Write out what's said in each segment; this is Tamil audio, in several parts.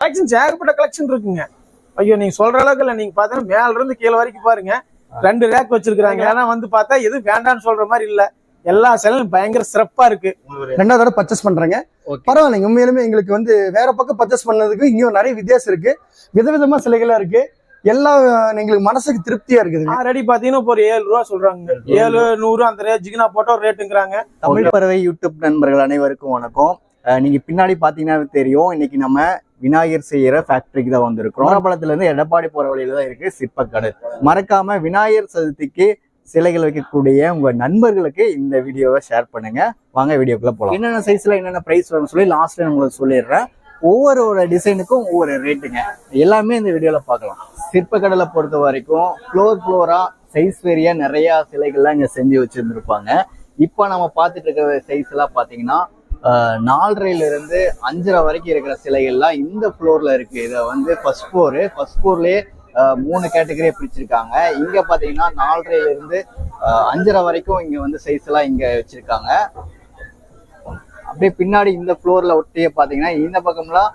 கலெக்ஷன்ஸ் ஏகப்பட்ட கலெக்ஷன் இருக்குங்க. ஐயோ நீங்க சொல்ற அளவுக்கு இல்ல. நீங்க பாத்தீங்கன்னா மேல இருந்து கீழே வரைக்கும் பாருங்க. ரெண்டு ரேக் வச்சிருக்காங்க ஆனா வந்து பார்த்தா எது வேண்டாம்னு சொல்ற மாதிரி இல்ல. எல்லா செலவும் பயங்கர சிறப்பா இருக்கு. ரெண்டாவது தடவை பர்ச்சேஸ் பண்றேங்க. பரவாயில்லைங்க. உண்மையிலுமே எங்களுக்கு வந்து வேற பக்கம் பர்ச்சேஸ் பண்ணதுக்கு இங்கேயும் நிறைய வித்தியாசம் இருக்கு. விதவிதமா சிலைகளா இருக்கு. எல்லாம் எங்களுக்கு மனசுக்கு திருப்தியா இருக்குதுங்க ஆல்ரெடி பாத்தீங்கன்னா இப்போ ஒரு ஏழு ரூபா சொல்றாங்க. ஏழு நூறு அந்த ரேஞ்சுக்கு நான் போட்ட ஒரு ரேட்டுங்கிறாங்க தமிழ் பறவை யூடியூப் நண்பர்கள் அனைவருக்கும் வணக்கம். நீங்க பின்னாடி பாத்தீங்கன்னா தெரியும். இன்னைக்கு நம்ம விநாயகர் செய்யற ஃபேக்டரிக்கு தான் வந்திருக்கிறோம். குமரபாளையத்துல இருந்து எடப்பாடி போற வழியில தான் இருக்கு சிற்பக்கடை. மறக்காம விநாயகர் சதுர்த்திக்கு சிலைகள் வைக்கக்கூடிய உங்க நண்பர்களுக்கு இந்த வீடியோவை ஷேர் பண்ணுங்க. வாங்க வீடியோக்குள்ள போலாம். என்னென்ன சைஸ்ல என்னென்ன பிரைஸ் வரும்னு சொல்லி லாஸ்ட்ல உங்களுக்கு சொல்லிடுறேன். ஒவ்வொரு ஒரு டிசைனுக்கும் ஒவ்வொரு ரேட்டுங்க எல்லாமே இந்த வீடியோவில் பார்க்கலாம். சிற்பக்கடலை பொறுத்த வரைக்கும் ஃப்ளோர் ஃப்ளோரா சைஸ் வேரியா நிறைய சிலைகள்லாம் இங்கே செஞ்சு வச்சுருந்துருப்பாங்க. இப்போ நம்ம பார்த்துட்டு இருக்கிற சைஸ் எல்லாம் நாலரையிலிருந்து அஞ்சரை வரைக்கும் இருக்கிற சிலைகள்லாம் இந்த ஃப்ளோரில் இருக்குது இதை வந்து ஃபர்ஸ்ட் ஃப்ளோரு ஃபஸ்ட் ஃப்ளோர்லேயே மூணு கேட்டகரியை பிரிச்சிருக்காங்க. இங்கே பார்த்தீங்கன்னா நாலரையிலிருந்து அஞ்சரை வரைக்கும் இங்கே வந்து சைஸ் எல்லாம் வச்சுருக்காங்க வச்சிருக்காங்க. அப்படியே பின்னாடி இந்த ஃப்ளோரில் ஒட்டியே பார்த்தீங்கன்னா இந்த பக்கம்லாம்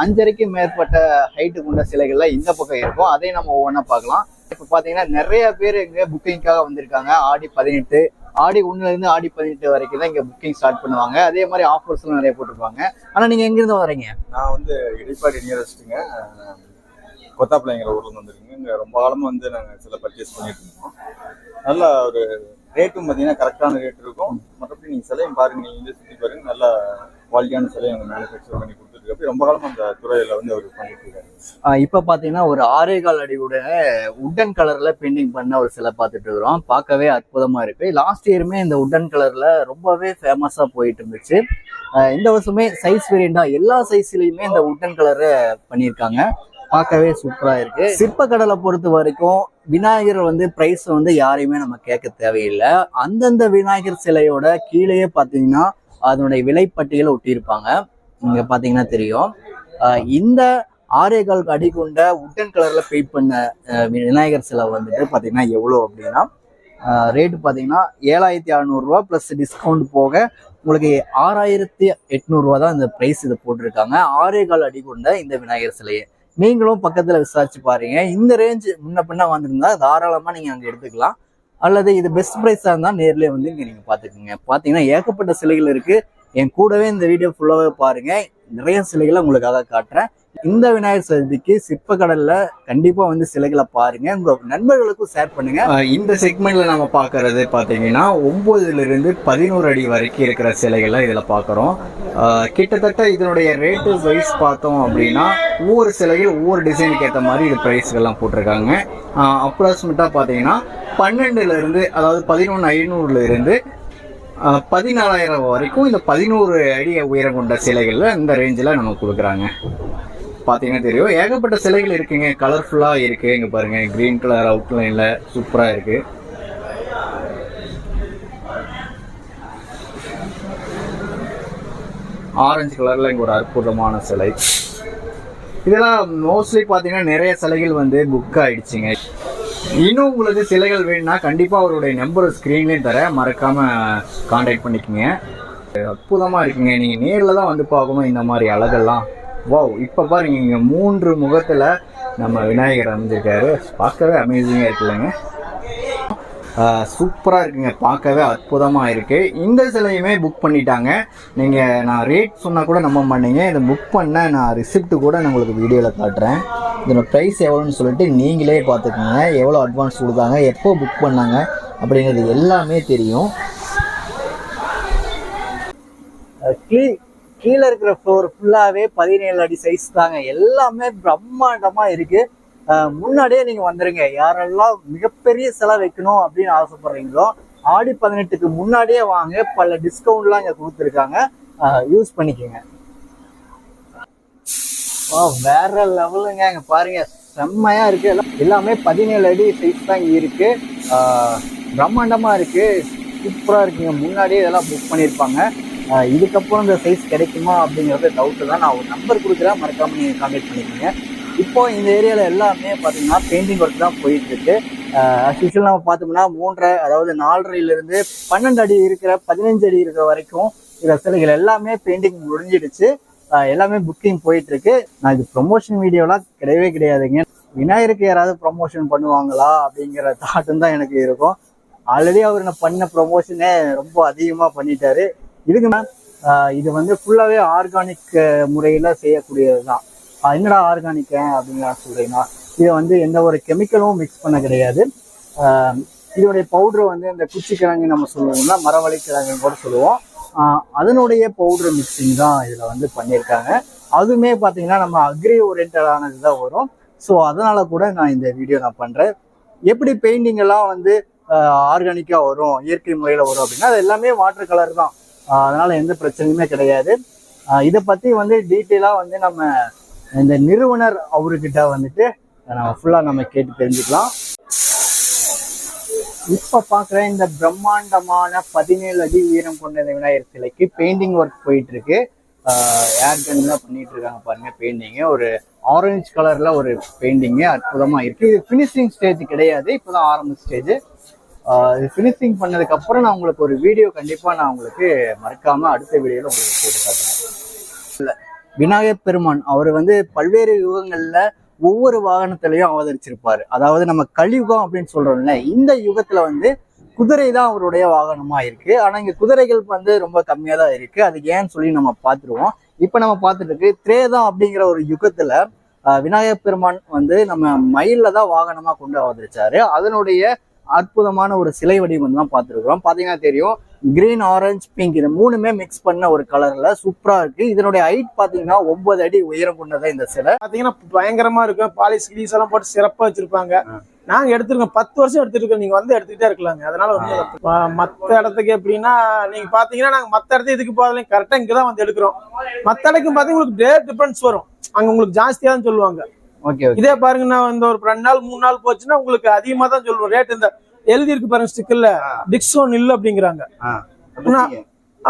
அஞ்சரைக்கும் அஞ்சரைக்கு மேற்பட்ட ஹைட்டு கொண்ட சிலைகள்லாம் இந்த பக்கம் இருக்கும். அதையும் நம்ம ஒவ்வொன்றா பார்க்கலாம். இப்போ பார்த்தீங்கன்னா நிறைய பேர் இங்கே புக்கிங்காக வந்திருக்காங்க. ஆடி பதினெட்டு ஆடி ஒன்றுலேருந்து இருந்து ஆடி பதினெட்டு வரைக்கும் தான் இங்க புக்கிங் ஸ்டார்ட் பண்ணுவாங்க. அதே மாதிரி ஆஃபர்ஸ்லாம் நிறைய போட்டிருப்பாங்க. ஆனா நீங்க எங்கேருந்து வரீங்க நான் வந்து இடிப்பாடி நியரஸ்ட்டுங்க கொத்தாப்பிள்ளைங்கிற ஊர்ல வந்துருக்கீங்க இங்கே இங்க ரொம்ப காலமா வந்து நாங்க சில பர்ச்சேஸ் பண்ணிட்டு இருக்கோம். நல்ல ஒரு ரேட்டும் பார்த்தீங்கன்னா கரெக்டான ரேட் இருக்கும். மற்றபடி நீங்க சிலையும் பாருங்க. நீங்க வந்து சுத்தி பாருங்க. நல்ல குவாலிட்டியான சிலையை அவங்க மேனுஃபேக்சர் பண்ணி கொடுத்துருக்கு அப்படி ரொம்ப காலம் அந்த துறையில வந்து அவர் பண்ணிட்டு இருக்காரு. இப்ப பாத்தீங்கன்னா ஒரு ஆறே கால் அடியோட உட்டன் கலர்ல பெயிண்டிங் பண்ண ஒரு சிலை பார்த்துட்டு இருக்கிறோம். பார்க்கவே அற்புதமா இருக்கு. லாஸ்ட் இயருமே இந்த உட்டன் கலர்ல ரொம்பவே ஃபேமஸா போயிட்டு இருந்துச்சு. இந்த வருஷமே சைஸ் வேரியண்டா எல்லா சைஸ்லயுமே இந்த உட்டன் கலரை பண்ணியிருக்காங்க. பார்க்கவே சூப்பரா இருக்கு. சிற்பக்கடலை பொறுத்த வரைக்கும் விநாயகர் வந்து பிரைஸ் வந்து யாரையுமே நம்ம கேட்க தேவையில்லை. அந்தந்த விநாயகர் சிலையோட கீழேயே பார்த்தீங்கன்னா அதனுடைய விலைப்பட்டியலை ஒட்டியிருப்பாங்க. இங்கே பாத்தீங்கன்னா தெரியும். இந்த ஆரே அடி கொண்ட உட்டன் கலர்ல பெயிண்ட் பண்ண விநாயகர் சிலை வந்துட்டு பாத்தீங்கன்னா எவ்வளோ அப்படின்னா ரேட்டு பாத்தீங்கன்னா ஏழாயிரத்தி அறநூறுரூவா ப்ளஸ் டிஸ்கவுண்ட் போக உங்களுக்கு ஆறாயிரத்தி எட்நூறுரூவா தான் இந்த ப்ரைஸ் இதை போட்டிருக்காங்க. ஆரே கால் அடி கொண்ட இந்த விநாயகர் சிலையை. நீங்களும் பக்கத்தில் விசாரிச்சு பாருங்க. இந்த ரேஞ்ச் முன்ன பின்ன வந்திருந்தா தாராளமாக நீங்கள் அங்கே எடுத்துக்கலாம். அல்லது இது பெஸ்ட் ப்ரைஸாக இருந்தால் நேர்லயே வந்து இங்கே நீங்கள் பார்த்துக்குங்க பார்த்தீங்கன்னா ஏகப்பட்ட சிலைகள் இருக்குது என் கூடவே இந்த வீடியோ ஃபுல்லாகவே பாருங்க. நிறைய சிலைகளை உங்களுக்காக காட்டுறேன். இந்த விநாயகர் சதுர்த்திக்கு சிற்பக்கடல்ல கண்டிப்பா வந்து சிலைகளை பாருங்க. உங்க நண்பர்களுக்கும் ஷேர் பண்ணுங்க. இந்த செக்மெண்ட்ல நம்ம பாக்குறது பாத்தீங்கன்னா ஒன்பதுல இருந்து பதினோரு அடி வரைக்கும் இருக்கிற சிலைகளை இதுல பாக்குறோம். கிட்டத்தட்ட இதனுடைய ரேட்டு வைஸ் பார்த்தோம் அப்படின்னா ஒவ்வொரு சிலைகள் ஒவ்வொரு டிசைனுக்கு ஏற்ற மாதிரி இது ப்ரைஸ்கள்லாம் போட்டிருக்காங்க. அப்ராக்சிமேட்டாக பார்த்தீங்கன்னா பன்னெண்டுல இருந்து அதாவது பதினொன்று ஐநூறுல இருந்து பதினாலாயிரம் வரைக்கும் இந்த பதினோரு அடி உயரம் கொண்ட சிலைகள்ல இந்த ரேஞ்சில் நமக்கு கொடுக்குறாங்க. பார்த்தீங்கன்னா தெரியும். ஏகப்பட்ட சிலைகள் இருக்குங்க. கலர்ஃபுல்லாக இருக்குது இங்கே பாருங்க. க்ரீன் கலர் அவுட்லைனில் சூப்பராக இருக்கு. ஆரஞ்சு கலரில் இங்கே ஒரு அற்புதமான சிலை. இதெல்லாம் மோஸ்ட்லி பார்த்தீங்கன்னா நிறைய சிலைகள் வந்து புக் ஆயிடுச்சுங்க. இன்னும் உங்களுக்கு சிலைகள் வேணும்னா கண்டிப்பாக அவருடைய நம்பர் ஸ்க்ரீன்லேயும் தர மறக்காமல் காண்டாக்ட் பண்ணிக்கோங்க. அற்புதமாக இருக்குங்க. நீங்கள் நேரில் தான் வந்து பார்க்கணும் இந்த மாதிரி அழகெல்லாம். வாவ் இப்போ பாருங்க இங்கே மூன்று முகத்தில் நம்ம விநாயகர் அமைஞ்சிருக்காரு. பார்க்கவே அமேசிங்காக இருக்குல்லங்க. சூப்பராக இருக்குங்க. பார்க்கவே அற்புதமாக இருக்குது இந்த சிலையுமே புக் பண்ணிட்டாங்க. நீங்கள் நான் ரேட் சொன்னால் கூட நம்ப மாட்டீங்க. இதை புக் பண்ண நான் ரிசிப்ட் கூட நான் உங்களுக்கு வீடியோவில் காட்டுறேன். இதோட ப்ரைஸ் எவ்வளோன்னு சொல்லிட்டு நீங்களே பார்த்துக்கோங்க. எவ்வளோ அட்வான்ஸ் கொடுத்தாங்க எப்போ புக் பண்ணாங்க அப்படிங்கிறது எல்லாமே தெரியும். கீழே இருக்கிற ஃப்ளோர் ஃபுல்லாகவே பதினேழு அடி சைஸ் தாங்க. எல்லாமே பிரம்மாண்டமாக இருக்குது முன்னாடியே நீங்க வந்துருங்க. யாரெல்லாம் மிகப்பெரிய செலவு வைக்கணும் அப்படின்னு ஆசைப்படுறீங்களோ ஆடி பதினெட்டுக்கு முன்னாடியே வாங்க. பல டிஸ்கவுண்ட்லாம் இங்க கொடுத்துருக்காங்க. யூஸ் பண்ணிக்கோங்க. வா வேற லெவலுங்க இங்க பாருங்க. செம்மையா இருக்கு. எல்லாம் எல்லாமே பதினேழு அடி சைஸ் தான் இங்கே இருக்கு. பிரம்மாண்டமா இருக்கு. சூப்பரா இருக்குங்க. முன்னாடியே இதெல்லாம் புக் பண்ணியிருப்பாங்க இதுக்கப்புறம் இந்த சைஸ் கிடைக்குமா அப்படிங்கிறது டவுட்டு தான். நான் ஒரு நம்பர் கொடுக்குறேன். மறக்காம நீங்க கான்டாக்ட் பண்ணிக்கோங்க. இப்போ இந்த ஏரியாவில் எல்லாமே பார்த்தீங்கன்னா பெயிண்டிங் ஒர்க் தான் போயிட்டு இருக்கு நம்ம பார்த்தோம்னா மூன்றரை அதாவது நாலரையிலிருந்து பன்னெண்டு அடி இருக்கிற பதினஞ்சு அடி இருக்கிற வரைக்கும் இருக்கிற சிலைகள் எல்லாமே பெயிண்டிங் முடிஞ்சிடுச்சு. எல்லாமே புக்கிங் போயிட்டு இருக்கு நான் இது ப்ரொமோஷன் வீடியோலாம் கிடையவே கிடையாதுங்க. விநாயகருக்கு யாராவது ப்ரொமோஷன் பண்ணுவாங்களா அப்படிங்கிற தாட்டும் தான் எனக்கு இருக்கும். ஆல்ரெடி அவர் நான் பண்ண ப்ரொமோஷனே ரொம்ப அதிகமாக பண்ணிட்டாரு. இதுக்கு மேம் இது வந்து ஃபுல்லாகவே ஆர்கானிக் முறையில் செய்யக்கூடியது தான் என்னடா ஆர்கானிக் அப்படின்னு சொல்றீங்கன்னா இதை வந்து எந்த ஒரு கெமிக்கலும் மிக்ஸ் பண்ண கிடையாது. இதனுடைய பவுடர் வந்து இந்த குச்சிக்கிழங்கு நம்ம சொல்லுவோம்னா மரவள்ளி கிழங்குன்னு கூட சொல்லுவோம். அதனுடைய பவுடர் மிக்சிங் தான் இதில் வந்து பண்ணியிருக்காங்க. அதுவுமே பார்த்தீங்கன்னா நம்ம அக்ரி ஓரியன்டானது தான் வரும். ஸோ அதனால கூட நான் இந்த வீடியோ நான் பண்ணுறேன் எப்படி பெயிண்டிங் எல்லாம் வந்து ஆர்கானிக்காக வரும் இயற்கை முறையில் வரும் அப்படின்னா அது எல்லாமே வாட்டர் கலர் தான். அதனால் அதனால எந்த பிரச்சனையுமே கிடையாது. இதை பற்றி வந்து டீட்டெயிலாக வந்து நம்ம இந்த நிறுவனர் அவர்கிட்ட வந்துட்டு நம்ம ஃபுல்லாக நம்ம கேட்டு தெரிஞ்சுக்கலாம். இப்ப பாக்குற இந்த பிரம்மாண்டமான பதினேழு அடி உயரம் கொண்ட இந்த விநாயகர் சிலைக்கு பெயிண்டிங் ஒர்க் போயிட்டு இருக்கு ஏர் கன் தான் பண்ணிட்டு இருக்காங்க பாருங்க பெயிண்டிங்கு ஒரு ஆரஞ்சு கலர்ல ஒரு பெயிண்டிங்கு அற்புதமா இருக்கு. இது ஃபினிஷிங் ஸ்டேஜ் கிடையாது இப்போதான் ஆரம்ப ஸ்டேஜ் இது ஃபினிஷிங் பண்ணதுக்கு அப்புறம் நான் உங்களுக்கு ஒரு வீடியோ கண்டிப்பா நான் உங்களுக்கு மறக்காம அடுத்த வீடியோல உங்களுக்கு போட்டு காட்டுறேன். விநாயகர் பெருமான் அவர் வந்து பல்வேறு யுகங்கள்ல ஒவ்வொரு வாகனத்திலையும் அவதரிச்சிருப்பாரு. அதாவது நம்ம கலியுகம் அப்படின்னு சொல்றோம்ல இந்த யுகத்துல வந்து குதிரை தான் அவருடைய வாகனமா இருக்கு. ஆனா இங்க குதிரைகள் வந்து ரொம்ப கம்மியா தான் இருக்கு. அது ஏன்னு சொல்லி நம்ம பார்த்துருவோம். இப்ப நம்ம பார்த்துட்டு இருக்கு திரேதா அப்படிங்கிற ஒரு யுகத்துல விநாயகர் பெருமான் வந்து நம்ம மயில்ல தான் வாகனமா கொண்டு அவதரிச்சாரு. அதனுடைய அற்புதமான ஒரு சிலை வடிவம் தான் பார்த்துருக்கோம் பாத்தீங்கன்னா தெரியும். கிரீன் ஆரஞ்சு பிங்க் இது மூணுமே மிக்ஸ் பண்ண ஒரு கலர்ல சூப்பரா இருக்கு. இதனுடைய ஹைட் பாத்தீங்கன்னா ஒன்பது அடி உயரம் கொண்டதா இந்த சிலை. பாத்தீங்கன்னா பயங்கரமா இருக்கும் பாலிஷ் கிளீஸ் எல்லாம் போட்டு சிறப்பா வச்சிருப்பாங்க. நாங்க எடுத்திருக்கோம். பத்து வருஷம் எடுத்துருக்கோம். நீங்க வந்து எடுத்துக்கிட்டே இருக்கலாங்க. அதனால வந்து ம- மத்த இடத்துக்கு எப்படின்னா நீங்க பாத்தீங்கன்னா நாங்க மத்த இடத்துக்கு இதுக்கு போதில்லை கரெக்டா இங்கதான் வந்து எடுக்கிறோம். மத்த இடத்துக்கு பாத்தீங்கன்னா உங்களுக்கு டேட் டிஃபரன்ஸ் வரும். அங்க உங்களுக்கு ஜாஸ்தியா தான் சொல்லுவாங்க. ஓகே ஓகே இதே பாருங்க நான் இந்த ஒரு ரெண்டு நாள் மூணு நாள் போச்சுன்னா உங்களுக்கு அதிகமா தான் சொல்லுவோம் ரேட் இந்த எழுதி இருக்கு பாருங்க ஸ்டிக்கர்ல டிஸ்கவுண்ட் இல்ல அப்படிங்கிறாங்க.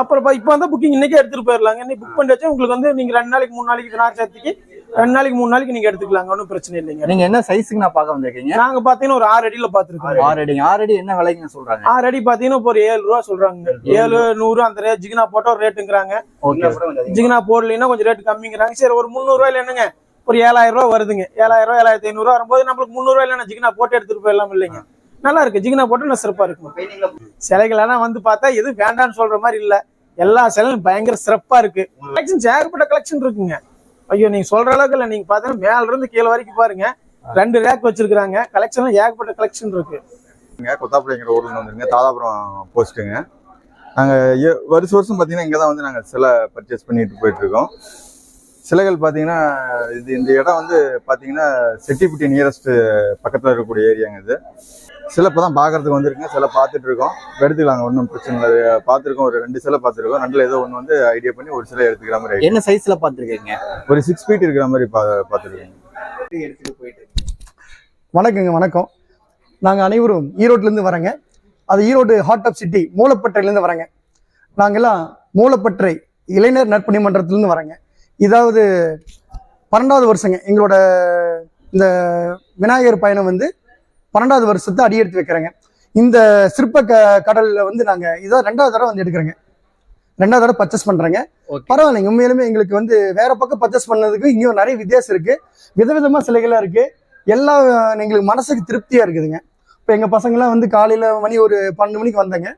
அப்புறம் இப்ப வந்து புக்கிங் இன்னைக்கே எடுத்துட்டு போயிடலாங்க இன்னைக்கு புக் பண்ணி வச்சா உங்களுக்கு வந்து நீங்க ரெண்டு நாளைக்கு மூணு நாளைக்கு நார் சேர்த்துக்கு ரெண்டு நாளைக்கு மூணு நாளைக்கு நீங்க எடுத்துக்கலாங்க. ஒன்றும் பிரச்சனை இல்லைங்க. நீங்க என்ன சைஸுக்கு நான் பார்க்க வந்திருக்கீங்க? நாங்க பாத்தீங்கன்னா ஒரு ஆறு அடியில பாத்துருக்கோம். ஆறு அடி. ஆறு அடி என்ன விலைக்குன்னு சொல்றாங்க? ஆறு அடி பாத்தீங்கன்னா ஒரு ஏழு ரூபா சொல்றாங்க. ஏழு நூறு அந்த ரேட் ஜிகினா போட்டா ஒரு ரேட்டுங்கிறாங்க ஜிகினா போடலைன்னா கொஞ்சம் ரேட் கம்மிங்கிறாங்க. சரி ஒரு முந்நூறு ரூபாயில என்னங்க? ஒரு ஏழாயிரம் ரூபாய் வருதுங்க. ஏழாயிரம் ரூபாய் ஏழாயிரத்தி ஐநூறு ரூபா வரும்போது நம்மளுக்கு முந்நூறு ரூபாயில ஜிகினா போட்டு எடுத்துட்டு போயிடலாம் இல்லைங்க. நல்லா இருக்கு. ஜிகினா போட்டு நல்லா சிறப்பா இருக்கும் சிலைகள் எல்லாம் வந்து பார்த்தா எது வேண்டாம்னு சொல்ற மாதிரி இல்ல. எல்லா சிலையும் பயங்கர சிறப்பா இருக்கு. கலெக்ஷன்ஸ் ஏகப்பட்ட கலெக்ஷன் இருக்குங்க. ஐயோ நீங்க சொல்ற அளவுக்கு இல்ல. நீங்க பாத்தீங்கன்னா மேல இருந்து கீழே வரைக்கும் பாருங்க. ரெண்டு ரேக் வச்சிருக்காங்க கலெக்ஷன் ஏகப்பட்ட கலெக்ஷன் இருக்கு. இங்க கொத்தாப்புளைங்கிற ஊர்ல வந்துருங்க. தாதாபுரம் போஸ்ட்டுங்க நாங்கள் வருஷம் வருஷம் பார்த்தீங்கன்னா இங்கே தான் வந்து நாங்கள் சிலை பர்ச்சேஸ் பண்ணிட்டு போயிட்டு இருக்கோம். சிலைகள் பார்த்தீங்கன்னா இது இந்த இடம் வந்து பார்த்தீங்கன்னா செட்டிப்பட்டி நியரஸ்ட் பக்கத்தில் இருக்கக்கூடிய ஏரியாங்க இது. சிலை இப்போ தான் பார்க்கறதுக்கு வந்திருக்குங்க. சிலை பார்த்துட்டு இருக்கோம் எடுத்துக்கலாங்க ஒன்றும் பிரச்சனை இல்லை. பார்த்துருக்கோம் ஒரு ரெண்டு சிலை பார்த்துருக்கோம். ரெண்டில் ஏதோ ஒன்று வந்து ஐடியா பண்ணி ஒரு சிலை எடுத்துக்கிற மாதிரி idea. என்ன சைஸ்ல பாத்திருக்கீங்க ஒரு சிக்ஸ் ஃபீட் இருக்கிற மாதிரி பா பார்த்துருக்கேன் எடுத்துட்டு போயிட்டு. வணக்கங்க வணக்கம். நாங்கள் அனைவரும் ஈரோட்லேருந்து வரேங்க அது ஈரோடு ஹார்ட் ஆஃப் சிட்டி மூலப்பற்றையிலேருந்து வரேங்க நாங்கெல்லாம் மூலப்பற்றை இளைஞர் நற்பணி மன்றத்துலேருந்து வரேங்க இதாவது பன்னெண்டாவது வருஷங்க. எங்களோட இந்த விநாயகர் பயணம் வந்து பன்னெண்டாவது வருஷத்தை அடியெடுத்து வைக்கிறேங்க. இந்த சிற்ப க கடலில் வந்து நாங்கள் இதான் ரெண்டாவது தடவை வந்து எடுக்கிறேங்க. ரெண்டாவது தடவை பர்ச்சேஸ் பண்ணுறேங்க. பரவாயில்லைங்க. உண்மையிலுமே எங்களுக்கு வந்து வேற பக்கம் பர்ச்சேஸ் பண்ணதுக்கு இங்கேயும் நிறைய வித்தியாசம் இருக்கு. விதவிதமா சிலைகளாக இருக்கு. எல்லாம் எங்களுக்கு மனசுக்கு திருப்தியா இருக்குதுங்க. இப்போ எங்க பசங்கெல்லாம் வந்து காலையில மணி ஒரு பன்னெண்டு மணிக்கு வந்தாங்க.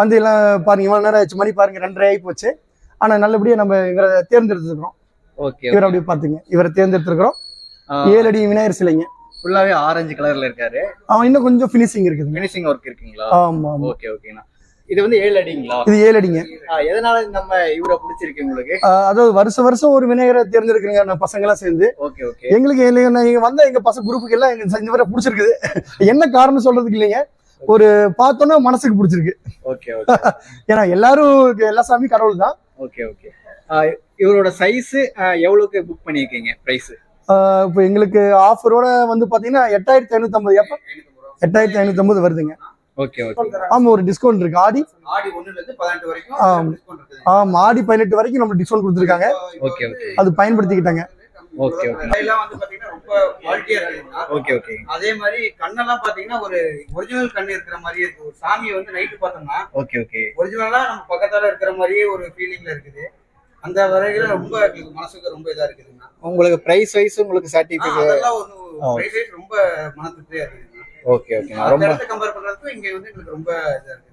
வந்து எல்லாம் பாருங்க இவ்வளவு நேரம் ஆச்சு மணி பாருங்க ரெண்டரை ஆகி போச்சு. ஆனா நல்லபடியா நம்ம இவரை தேர்ந்தெடுத்துருக்கிறோம். ஓகே இவர் அப்படியே பாத்துங்க இவரை தேர்ந்தெடுத்திருக்கிறோம். ஏழு அடி விநாயகர் சிலைங்க. ஃபுல்லாவே ஆரஞ்சு கலர்ல இருக்காரு. அவன் இன்னும் கொஞ்சம் ஃபினிஷிங் இருக்குதுங்க ஃபினிஷிங் ஒர்க் இருக்குங்களா? ஆமா ஓகே ஓகேண்ணா இது வந்து ஏழு அடிங்களா? இது ஏழு அடிங்க. எதனால நம்ம இவரை பிடிச்சிருக்கு உங்களுக்கு? அதாவது வருஷம் வருஷம் ஒரு விநாயகரை தேர்ந்தெடுக்கிறீங்க நம்ம பசங்க எல்லாம் சேர்ந்து. Okay okay. எங்களுக்கு நான் இங்க வந்த எங்க பசங்க குரூப்புக்கு எல்லாம் எங்க இந்த வரை பிடிச்சிருக்குது. என்ன காரணம் சொல்றதுக்கு இல்லைங்க. ஒரு பார்த்தோன்னா மனசுக்கு பிடிச்சிருக்கு. Okay okay. ஏன்னா எல்லாரும் எல்லா சாமி கடவுள் தான் ஓகே. ஓகே இவரோட சைஸ் எவ்வளவுக்கு புக் பண்ணிருக்கீங்க பிரைஸ் இப்போ எங்களுக்கு ஆஃபரோட வந்து பாத்தீங்கன்னா எட்டாயிரத்தி ஐநூத்தி எப்ப? எட்டாயிரத்தி ஐநூத்தி வருதுங்க. ஓகே ஓகே ஆமா ஒரு டிஸ்கவுண்ட் இருக்கு. ஆடி? ஆடி ஒண்ணுல இருந்து பதினெட்டு வரைக்கும் ஆம். discount இருக்குது. ஆமா ஆடி பதினெட்டு வரைக்கும் நம்ம டிஸ்கவுண்ட் கொடுத்துருக்காங்க. ஓகே ஓகே அது பயன்படுத்திக்கிட்டாங்க. ஓகே ஓகே இதெல்லாம் வந்து பாத்தீங்கன்னா ரொம்ப குவாலிட்டியா இருக்குதுங்க ஓகே ஓகே அதே மாதிரி கண்ணெல்லாம் பாத்தீங்கன்னா ஒரு ஒரிஜினல் கண்ணு இருக்கிற மாதிரியே இருக்கு. ஒரு சாமியை வந்து நைட்டு பார்த்தோம்னா ஓகே ஓகே ஒரிஜினலா நம்ம பக்கத்தால இருக்கிற மாதிரியே ஒரு ஃபீலிங்ல இருக்குது. அந்த வரையில ரொம்ப எங்களுக்கு மனசுக்கு ரொம்ப இதா இருக்குதுங்கண்ணா. உங்களுக்கு பிரைஸ் வைஸ் உங்களுக்கு சர்டிபிகேட் அதெல்லாம் ஒரு ஆ. price rate ரொம்ப மன திருப்தியா இருக்குதுங்கண்ணா ஓகே ஓகே ரொம்ப கம்பேர் பண்றதுக்கும் இங்க வந்து எங்களுக்கு ரொம்ப இதா இருக்குது.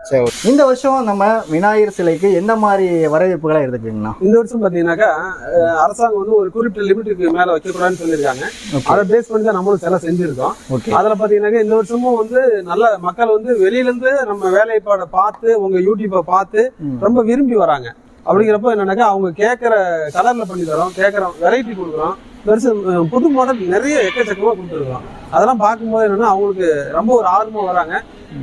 சரி. இந்த வருஷம் நம்ம விநாயகர் சிலைக்கு எந்த மாதிரி வரவேற்புகளை எடுத்துக்கீங்கண்ணா இந்த வருஷம் பாத்தீங்கன்னாக்கா அஹ், அரசாங்கம் வந்து ஒரு குறிப்பிட்ட லிமிட்டுக்கு மேல வைக்கக்கூடாதுன்னு சொல்லியிருக்காங்க. அதை பேஸ் பண்ணி தான் நம்மளும் சில செஞ்சிருக்கோம். ஓகே அதுல பாத்தீங்கன்னாக்கா இந்த வருஷமும் வந்து நல்ல மக்கள் வந்து வெளியில இருந்து நம்ம வேலைப்பாடை பார்த்து உங்க யூடியூப்பை பார்த்து. ரொம்ப விரும்பி வராங்க. அப்படிங்கிறப்ப என்னன்னாக்கா அவங்க கேட்கற கலர்ல பண்ணி தரோம் கேட்கற வெரைட்டி கொடுக்குறோம். பெருசு புது மாடல் நிறைய எக்கச்சக்கமா கொடுத்துருக்கோம் அதெல்லாம் பார்க்கும்போது என்னன்னா அவங்களுக்கு ரொம்ப ஒரு ஆர்வமா வராங்க.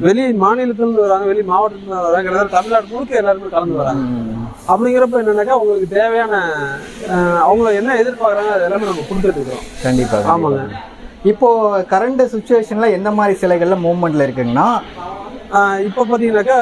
வெளி மாநிலத்துல இருந்து வராங்க வெளி மாவட்டத்துல இருந்து வராங்க எல்லாரும் தமிழ்நாடு முழுக்க எல்லாருமே கலந்து வராங்க. அப்படிங்கிறப்ப என்னன்னாக்கா உங்களுக்கு தேவையான அவங்க என்ன எதிர்பார்க்கறாங்க அது எல்லாமே நம்ம கொடுத்துட்டு இருக்கோம் கண்டிப்பா ஆமாங்க. இப்போ கரண்ட் சுச்சுவேஷன்ல எந்த மாதிரி சிலைகள்ல மூவ்மெண்ட்ல இருக்குங்கன்னா? இப்போ பாத்தீங்கன்னாக்கா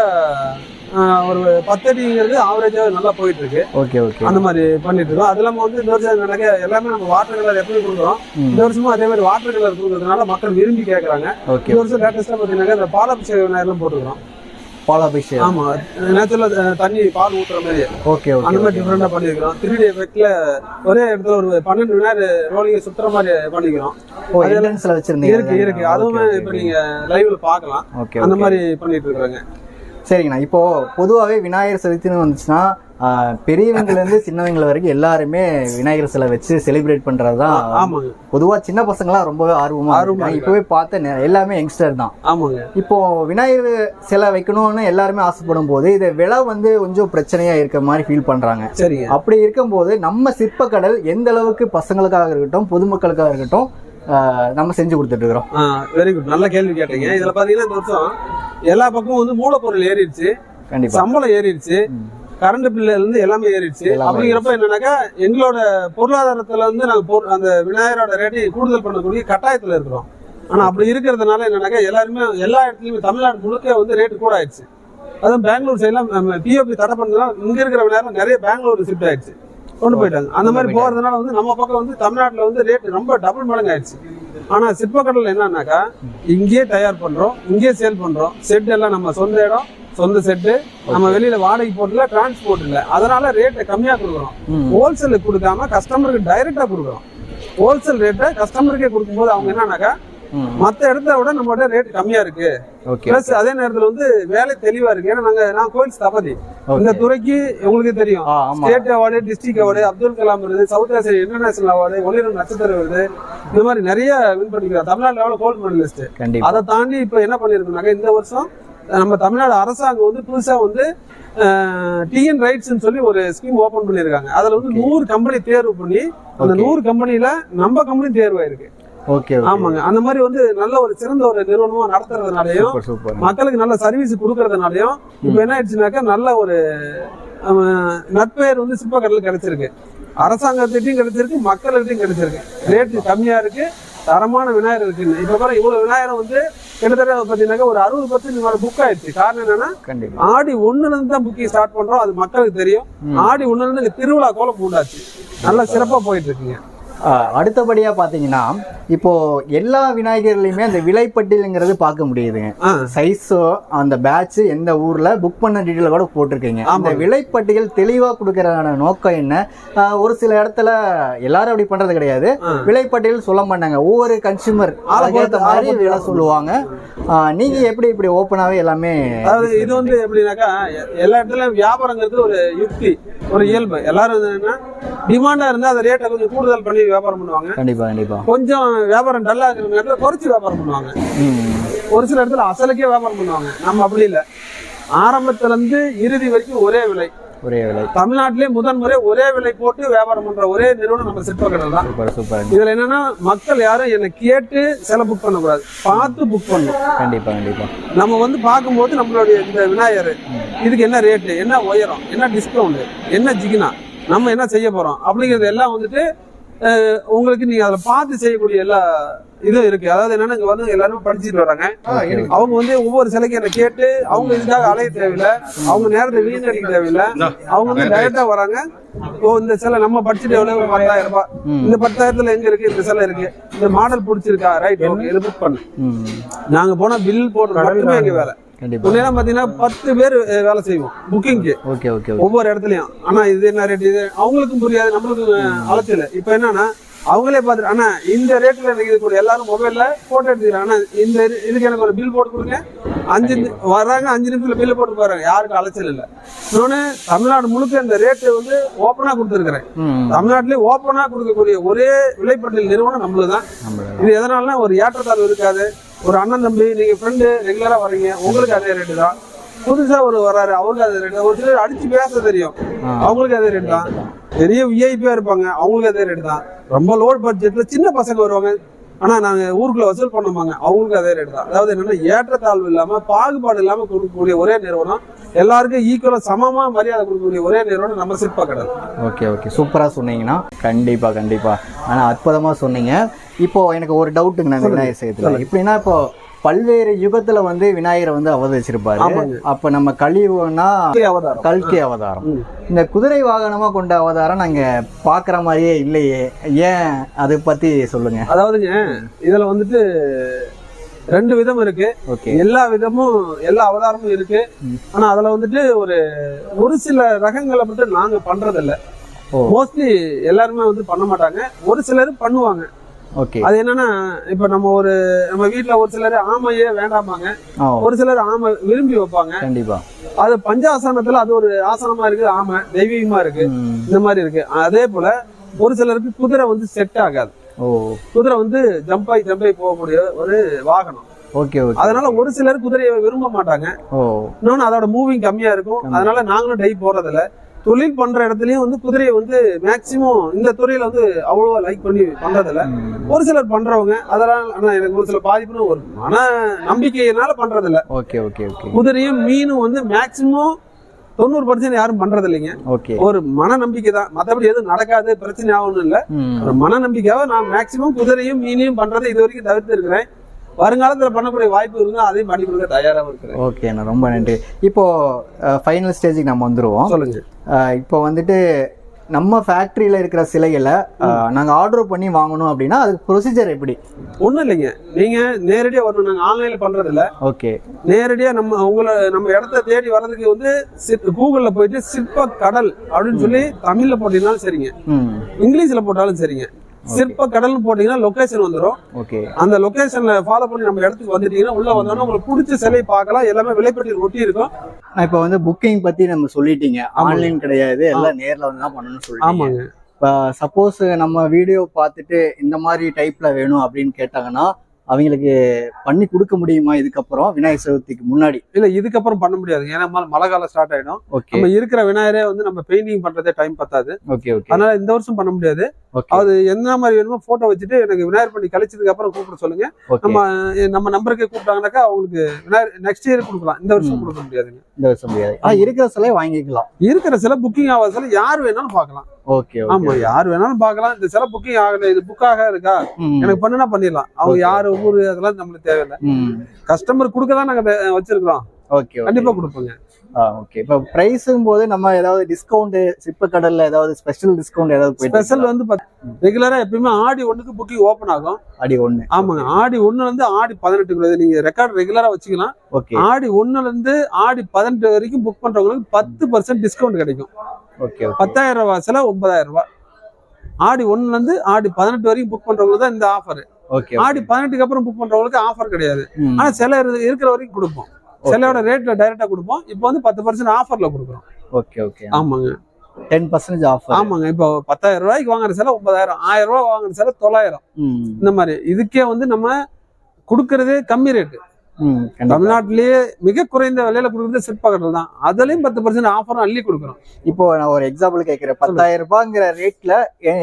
ஒரு பத்தடிங்கிறது ஆவரேஜா நல்லா போயிட்டு இருக்கு ஓகே ஓகே. அந்த மாதிரி பண்ணிட்டு இருக்கோம் அது இல்லாம வந்து இந்த வருஷம் எல்லாமே நம்ம வாட்டர் கலர் எப்படி கொடுக்குறோம். இந்த வருஷமும் அதே மாதிரி வாட்டர் கலர் கொடுக்கறதுனால மக்கள் விரும்பி கேட்கறாங்க இந்த வருஷம் லேட்டஸ்டா பாத்தீங்கன்னாக்கா இந்த பாலாபிஷேக விநாயகர்லாம் போட்டுருக்கோம் பாலாபிஷேகம். ஆமா. நேச்சுரலா தண்ணி பால் ஊத்துற மாதிரி ஓகே அந்த மாதிரி டிஃப்ரெண்டா பண்ணிருக்கிறோம் த்ரீ டி எஃபெக்ட்ல ஒரே இடத்துல ஒரு பன்னெண்டு விநாயகர் ரோலிங்க சுத்துற மாதிரி பண்ணிக்கிறோம். இருக்கு இருக்கு. அதுவுமே இப்ப நீங்க லைவ்ல பாக்கலாம் அந்த மாதிரி பண்ணிட்டு இருக்காங்க சரிங்கண்ணா. இப்போ பொதுவாகவே விநாயகர் சதுர்த்தின்னு வந்துச்சுன்னா ஆஹ், பெரியவங்கல இருந்து சின்னவங்கள வரைக்கும் எல்லாருமே விநாயகர் சிலை வச்சு செலிப்ரேட் பண்றதுதான் ஆமாங்க. பொதுவா சின்ன பசங்களாம் ரொம்பவே ஆர்வமா ஆர்வமா இருக்காங்க. இப்பவே பார்த்த எல்லாமே யங்ஸ்டர் தான். ஆமாங்க. இப்போ விநாயகர் சிலை வைக்கணும்னு எல்லாருமே ஆசைப்படும் போது இது விலை வந்து கொஞ்சம் பிரச்சனையா இருக்க மாதிரி ஃபீல் பண்றாங்க. சரிங்க. அப்படி இருக்கும்போது நம்ம சிற்பக்கடல் எந்த அளவுக்கு பசங்களுக்காக இருக்கட்டும் பொதுமக்களுக்காக இருக்கட்டும் நம்ம செஞ்சு கொடுத்துட்டு இருக்கிறோம் வெரி குட் நல்ல கேள்வி கேட்டீங்க. இதுல பாத்தீங்கன்னா இந்த வருஷம் எல்லா பக்கமும் வந்து மூலப்பொருள் ஏறிடுச்சு. கண்டிப்பா. சம்பளம் ஏறிடுச்சு. கரண்ட் பில்ல இருந்து எல்லாமே ஏறிடுச்சு. அப்படிங்கிறப்ப என்னன்னாக்கா எங்களோட பொருளாதாரத்துல இருந்து நாங்க அந்த விநாயகரோட ரேட்டை கூடுதல் பண்ணக்கூடிய கட்டாயத்துல இருக்கிறோம். ஆனா அப்படி இருக்கிறதுனால என்னன்னாக்கா எல்லாருமே எல்லா இடத்துலயுமே தமிழ்நாடு முழுக்க வந்து ரேட்டு கூட ஆயிடுச்சு. அதுவும் பெங்களூர் சைட்லாம் பிஓபி தடை பண்ணதுனால இங்க இருக்கிற விநாயகர் நிறைய பெங்களூர் ஷிஃப்ட் ஆயிடுச்சு. கொண்டு போயிட்டாங்க. அந்த மாதிரி போறதுனால வந்து நம்ம பக்கம் வந்து தமிழ்நாட்டுல வந்து ரேட் ரொம்ப டபுள் மடங்கு ஆயிடுச்சு ஆனா சிற்பக்கடல் என்னன்னாக்கா இங்கேயே தயார் பண்றோம் இங்கேயே சேல் பண்றோம். செட் எல்லாம் நம்ம சொந்த இடம் சொந்த செட்டு நம்ம வெளியில வாடகை போட்டுல டிரான்ஸ்போர்ட் இல்ல. அதனால ரேட்டை கம்மியா கொடுக்குறோம். ஹோல்சேலுக்கு கொடுக்காம கஸ்டமருக்கு டைரக்டா கொடுக்குறோம். ஹோல்சேல் ரேட்டை கஸ்டமருக்கே கொடுக்கும்போது அவங்க என்னன்னாக்கா ம். மத்த இடத்த விட நம்மகிட்ட ரேட் கம்மியா இருக்கு. பிளஸ் அதே நேரத்துல வந்து வேலை தெளிவா இருக்கு. ஏன்னா நாங்க நான் கோயில் ஸ்தபதி. இந்த துறைக்கு உங்களுக்கு தெரியும். State award district award Abdul Kalam விருது சவுத் ஆசியா இன்டர்நேஷனல் அவார்டு ஒளிரும் நட்சத்திர விருது. இந்த மாதிரி நிறைய வின் பண்ணிக்கிறோம் தமிழ்நாடு லெவலில் கோல்டு மெடலிஸ்ட் அதை தாண்டி இப்ப என்ன பண்ணிருக்கோம்னாக்க இந்த வருஷம் நம்ம தமிழ்நாடு அரசாங்கம் வந்து புதுசா வந்து டிஎன் ரைட்ஸ்னு சொல்லி ஒரு ஸ்கீம் ஓபன் பண்ணிருக்காங்க. அதுல வந்து நூறு கம்பெனி தேர்வு பண்ணி அந்த. நூறு கம்பெனில நம்ம கம்பெனி தேர்வாயிருக்கு. ஓகே ஆமாங்க. அந்த மாதிரி வந்து நல்ல ஒரு சிறந்த ஒரு நிறுவனமா நடத்துறதுனாலயும் மக்களுக்கு நல்ல சர்வீஸ் கொடுக்கறதுனாலயும் இப்ப என்ன ஆயிடுச்சுனாக்கா நல்ல ஒரு அஹ், நற்பெயர் வந்து சிற்பக்கடலுக்கு கிடைச்சிருக்கு. அரசாங்கத்திட்டையும் கிடைச்சிருக்கு மக்கள்கிட்டையும் கிடைச்சிருக்கு. ரேட்டு கம்மியா இருக்கு தரமான விநாயகர் இருக்குன்னு. இப்ப பாரு இவ்வளவு விநாயகர் வந்து கிட்டத்தட்ட பாத்தீங்கன்னாக்கா ஒரு அறுபது பர்சன்ட் மேல புக் ஆயிடுச்சு. காரணம் என்னன்னா கண்டிப்பா. ஆடி ஒண்ணுல இருந்து தான் புக்கிங் ஸ்டார்ட் பண்றோம் அது மக்களுக்கு தெரியும். ஆடி ஒண்ணுல இருந்து திருவிழா கோலம் பூண்டாச்சு நல்லா சிறப்பா போயிட்டு இருக்குங்க. அடுத்தபடியா பாத்தீங்கன்னா இப்போ எல்லா விநாயகர்லயுமே அந்த விலைப்பட்டியலுங்கிறது பார்க்க முடியுதுங்க. சைஸோ அந்த பேட்ச் எந்த ஊர்ல புக் பண்ண டீட்டெயில் கூட போட்டிருக்கீங்க. அந்த. விலைப்பட்டியல் தெளிவா கொடுக்கறதான நோக்கம் என்ன? ஒரு சில இடத்துல எல்லாரும் அப்படி பண்றது கிடையாது. விலைப்பட்டியல் சொல்ல மாட்டாங்க. ஒவ்வொரு கன்சியூமர் அதுக்கேற்ற மாதிரி விலை. சொல்லுவாங்க. நீங்க எப்படி இப்படி ஓப்பனாவே எல்லாமே அதாவது இது வந்து எப்படின்னாக்கா எல்லா இடத்துலயும் வியாபாரங்கிறது ஒரு யுக்தி ஒரு இயல்பு. எல்லாரும் என்னன்னா டிமாண்டா இருந்தா அந்த ரேட்டை கொஞ்சம் கூடுதல் பண்ணி வியாபாரம் பண்ணுவாங்க. கண்டிப்பா கண்டிப்பா. கொஞ்சம் வியாபாரம் டல்லா இருக்கிற நேரத்துல குறைச்சு வியாபாரம் பண்ணுவாங்க. ஒரு சில இடத்துல அசலுக்கே வியாபாரம் பண்ணுவாங்க. நம்ம அப்படி இல்ல. ஆரம்பத்துல இருந்து இறுதி வரைக்கும் ஒரே விலை. ஒரே விலை. தமிழ்நாட்டிலே முதன் முறை ஒரே விலை போட்டு வியாபாரம் பண்ற ஒரே நிறுவனம் நம்ம சிற்பக்கடல் தான். Super super. இதுல என்னன்னா மக்கள் யாரும் என்னை கேட்டு சில புக் பண்ணக்கூடாது. பார்த்து புக் பண்ணணும். கண்டிப்பா கண்டிப்பா. நம்ம வந்து பார்க்கும்போது நம்மளுடைய இந்த விநாயகர் இதுக்கு என்ன ரேட்டு என்ன உயரம் என்ன டிஸ்கவுண்ட் என்ன ஜிகினா நம்ம என்ன செய்ய போறோம்? அப்படிங்கிறது எல்லாம் வந்துட்டு உங்களுக்கு நீங்க அதை பார்த்து செய்யக்கூடிய எல்லா இதுவும் இருக்கு. அதாவது என்னன்னா இங்க வந்து எல்லாரும் படிச்சுட்டு வராங்க. அவங்க வந்து ஒவ்வொரு சிலைக்கு என்ன கேட்டு அவங்க இதுக்காக அலைய தேவையில்லை. அவங்க நேரத்தை வீணடிக்க தேவையில்லை. அவங்க வந்து டைரக்டா வராங்க. ஓ இந்த சிலை நம்ம படிச்சுட்டு எவ்வளவு பத்தாயிரம் ரூபாய். இந்த பத்தாயிரத்துல எங்க இருக்கு? இந்த சிலை இருக்கு. இந்த மாடல் பிடிச்சிருக்கா? ரைட் ஓகே இது புக் பண்ணு? நாங்க போனா பில் போடுறது மட்டுமே எங்க வேலை. முன்னெல்லாம் பாத்தீங்கன்னா பத்து பேர் வேலை செய்வோம். புக்கிங்க்கு ஓகே ஓகே ஒவ்வொரு இடத்துலயும். ஆனா இது என்ன ரேட் இது அவங்களுக்கும் புரியாது நம்மளுக்கும் அலைச்சல இப்ப என்னன்னா அவங்களே பார்த்துட்டு ஆனா இந்த ரேட்ல எனக்கு இது கூட எல்லாரும் மொபைல்ல போட்டோ எடுத்துக்கிறாங்க. ஆனா இந்த இது- இதுக்கு எனக்கு ஒரு பில் போட்டு கொடுங்க. அஞ்சு வர்றாங்க அஞ்சு நிமிஷத்துல பில் போட்டு போறாங்க. யாருக்கும் அலைச்சல் இல்லை. இன்னொன்னு தமிழ்நாடு முழுக்க இந்த ரேட்டு வந்து ஓப்பனா கொடுத்துருக்கிறேன். தமிழ்நாட்டிலே ஓப்பனா கொடுக்கக்கூடிய ஒரே விலைப்பட்டியல் நிறுவனம் நம்மளுக்கு தான் நம்மள இது எதனாலனா ஒரு ஏற்றத்தாழ்வு இருக்காது. ஒரு அண்ணன் தம்பி நீங்க ஃப்ரெண்டு ரெகுலரா வர்றீங்க உங்களுக்கு அதே ரேட்டு தான். புதுசா ஒரு வராரு அவருக்கு அதே ரேட்டு ஒரு சிலர் அடிச்சு பேச தெரியும். அவங்களுக்கு அதே ரேட் தான். பெரிய விஐபியா இருப்பாங்க அவங்களுக்கு அதே ரேட் தான். ரொம்ப லோட் பட்ஜெட்ல சின்ன பசங்க வருவாங்க. ஆனா நாங்க ஊருக்குள்ள வசூல் பண்ணுவாங்க அவங்களுக்கு அதே ரேட் தான். அதாவது என்னன்னா ஏற்றத்தாழ்வு இல்லாம பாகுபாடு இல்லாம கொடுக்கக்கூடிய ஒரே நிறுவனம் எல்லாருக்கும் ஈக்குவலா சமமா மரியாதை கொடுக்கக்கூடிய ஒரே நிறுவனம் நம்ம சிற்ப கடல் ஓகே ஓகே. சூப்பராக சொன்னீங்கன்னா கண்டிப்பாக கண்டிப்பாக ஆனால் அற்புதமாக சொன்னீங்க. இப்போ எனக்கு ஒரு டவுட்டுங்க விநாயகர் செய்யறதுல எப்படின்னா இப்போ பல்வேறு யுகத்துல வந்து விநாயகரை வந்து அவதரிச்சிருப்பாரு. அப்ப நம்ம கலியுகம்னா கல்கி அவதாரம். இந்த குதிரை வாகனமா கொண்ட அவதாரம் நாங்க பாக்குற மாதிரியே இல்லையே. ஏன் அதை பத்தி சொல்லுங்க. அதாவதுங்க இதுல வந்துட்டு ரெண்டு விதம் இருக்கு. எல்லா விதமும் எல்லா அவதாரமும் இருக்கு. ஆனா அதுல வந்துட்டு ஒரு ஒரு சில ரகங்களை மட்டும் நாங்க பண்றது இல்ல ஓ. மோஸ்ட்லி எல்லாருமே வந்து பண்ண மாட்டாங்க. ஒரு சிலர் பண்ணுவாங்க. ஓகே அது என்னன்னா இப்ப நம்ம ஒரு நம்ம வீட்ல ஒரு சிலர் ஆமையே வேண்டாமாங்க ஒரு சிலர் ஆமை விரும்பி வைப்பாங்க. கண்டிப்பா. அது பஞ்சாசனத்துல அது ஒரு ஆசனமா இருக்கு ஆமை தெய்வீகமா இருக்கு. இந்த மாதிரி இருக்கு. அதே போல ஒரு சிலருக்கு குதிரை வந்து செட் ஆகாது. குதிரை வந்து ஜம்பாய் ஜம்பாய் போகக்கூடிய ஒரு வாகனம். ஓகே அதனால ஒரு சிலர் குதிரையை விரும்ப மாட்டாங்க. இன்னொன்னு அதோட மூவிங் கம்மியா இருக்கும். அதனால நாங்களும் டை போறதில்ல. தொழில் பண்ற இடத்துலயும் வந்து குதிரையை வந்து மேக்சிமம் இந்த துறையில வந்து அவ்வளவா லைக் பண்ணி பண்றதில்ல. ஒரு சிலர் பண்றவங்க அதெல்லாம் ஆனா எனக்கு ஒரு சில பாதிப்புன்னு ஒரு மன நம்பிக்கையினால பண்றதில்ல. Okay okay okay. குதிரையும் மீனும் வந்து மேக்சிமம் தொண்ணூறு பர்சன்ட் யாரும் பண்றது இல்லைங்க ஓகே. ஒரு மன நம்பிக்கை தான். மத்தபடி எதுவும் நடக்காது பிரச்சனை ஆகணும் இல்ல. ஒரு மன நம்பிக்கையாவை நான் மேக்சிமம் குதிரையும் மீனையும் பண்றதை இது வரைக்கும் தவிர்த்து இருக்கிறேன் வருங்காலத்துல பண்ணக்கூடிய வாய்ப்பு இருந்தா அதையும் பண்ணி கொடுக்க தயாராகவும் இருக்கிறேன். ஓகே அண்ணா ரொம்ப நன்றி. இப்போ ஃபைனல் ஸ்டேஜுக்கு நம்ம வந்துருவோம். சொல்லுங்க. இப்போ வந்துட்டு நம்ம ஃபேக்ட்ரியில் இருக்கிற சிலைகளை நாங்கள் ஆர்டர் பண்ணி வாங்கணும் அப்படின்னா அதுக்கு ப்ரொசீஜர் எப்படி? ஒண்ணும் இல்லைங்க. நீங்க நேரடியா வரணும். நாங்க ஆன்லைன்ல பண்றது இல்ல ஓகே நேரடியா நம்ம உங்களை நம்ம இடத்த தேடி வர்றதுக்கு வந்து கூகுள்ல போயிட்டு சிற்ப கடல் அப்படின்னு சொல்லி தமிழ்ல போட்டீங்கன்னாலும் சரிங்க. இங்கிலீஷ்ல போட்டாலும் சரிங்க. சிற்ப கடல்னு போட்டீங்கன்னா லொகேஷன் வந்துடும் ஓகே அந்த லொகேஷன்ல ஃபாலோ பண்ணி நம்ம இடத்துக்கு வந்துட்டீங்கன்னா உள்ள வந்தோம்னா உங்களுக்கு பிடிச்ச சிலை பார்க்கலாம். எல்லாமே விலைப்பட்டியல் ஒட்டி இருக்கும் இப்போ வந்து புக்கிங் பற்றி நம்ம சொல்லிட்டீங்க. ஆன்லைன் கிடையாது. எல்லாம் நேரில் வந்து தான் பண்ணணும்னு சொல்லிட்டீங்க. ஆமாங்க. இப்போ சப்போஸ் நம்ம வீடியோ பார்த்துட்டு இந்த மாதிரி டைப்பில் வேணும் அப்படின்னு கேட்டாங்கன்னா அவங்களுக்கு பண்ணி கொடுக்க முடியுமா இதுக்கப்புறம் விநாயகர் சதுர்த்திக்கு முன்னாடி? இல்ல இதுக்கப்புறம் பண்ண முடியாது. ஏன்னா மழை காலம் ஸ்டார்ட் ஆயிடும். ஓகே நம்ம இருக்கிற விநாயகரே வந்து நம்ம பெயிண்டிங் பண்றதே டைம் பத்தாது. ஓகே ஓகே அதனால இந்த வருஷம் பண்ண முடியாது. அது என்ன மாதிரி வேணுமோ போட்டோ வச்சுட்டு எனக்கு விநாயகர் பண்ணி கழிச்சதுக்கு அப்புறம் கூப்பிட சொல்லுங்க. நம்ம நம்ம நம்பருக்கே கூப்பிட்டாங்கன்னாக்கா அவங்களுக்கு விநாயகர் நெக்ஸ்ட் இயர் கொடுக்கலாம். இந்த வருஷம். கொடுக்க முடியாதுங்க. இந்த வருஷம் முடியாது. இருக்கிற சிலையை வாங்கிக்கலாம். இருக்கிற சில புக்கிங் ஆகாத சில யார் வேணாலும் பார்க்கலாம். ஓகே ஆமா யார் வேணாலும் பார்க்கலாம். இந்த சில புக்கிங் ஆகல இது புக் ஆக இருக்கா. எனக்கு பண்ணுனா பண்ணிடலாம். அவங்க. யாரு ஊரு அதெல்லாம் நம்மளுக்கு தேவையில்லை. கஸ்டமர் கொடுக்க தான் நாங்க வச்சிருக்கிறோம். ஓகே கண்டிப்பா கொடுப்போங்க. ஓகே. இப்போ ப்ரைஸும் போது நம்ம ஏதாவது டிஸ்கவுண்ட் சிப்பக்கடல்ல ஏதாவது ஸ்பெஷல் டிஸ்கவுண்ட் ஏதாவது ஸ்பெஷல் வந்து ரெகுலரா எப்பயுமே ஆடி ஒண்ணுக்கு புக்கிங் ஓபன் ஆகும். அடி ஒன்று ஆமாங்க. ஆடி ஒண்ணுல இருந்து ஆடி பதினெட்டுக்குள்ள நீங்க ரெக்கார்ட் ரெகுலரா வச்சுக்கலாம். ஓகே. ஆடி ஒண்ணுல இருந்து ஆடி பதினெட்டு வரைக்கும் புக் பண்றவங்களுக்கு பத்து பர்சன்ட் டிஸ்கவுண்ட் கிடைக்கும். ஓகே பத்தாயிரம் ரூபாய் சில ஒன்பதாயிரம் ரூபாய் ஆடி ஒண்ணுல இருந்து ஆடி பதினெட்டு வரைக்கும் புக் பண்றவங்களுக்கு தான் இந்த ஆஃபர் ஓகே ஆடி பதினெட்டுக்கு அப்புறம் புக் பண்றவங்களுக்கு ஆஃபர் கிடையாது. ஆனா சில இரு- இருக்கிற வரைக்கும் கொடுப்போம். சிலையோட ரேட்ல டைரக்டா கொடுப்போம். இப்போ வந்து பத்து பர்சன்ட் ஆஃபர்ல கொடுக்குறோம். ஓகே ஓகே ஆமாங்க. டென் பர்சன்டேஜ் ஆஃபர் ஆமாங்க. இப்போ பத்தாயிரம் ரூபாய்க்கு வாங்குற சிலை ஒன்பதாயிரம் ஆயிரம் ரூபாய் வாங்குற சிலை தொள்ளாயிரம். இந்த மாதிரி. இதுக்கே வந்து நம்ம கொடுக்கறதே கம்மி ரேட்டு. தமிழ்நாட்டிலேயே மிக குறைந்த விலையில கொடுக்குறது சிற்பக்கடல் தான். அதுலயும் பத்து பர்சன்ட் ஆஃபரும் அள்ளி கொடுக்குறோம். இப்போ நான் ஒரு எக்ஸாம்பிள் கேட்கிறேன் பத்தாயிரம் ரூபாய்ங்கிற ரேட்ல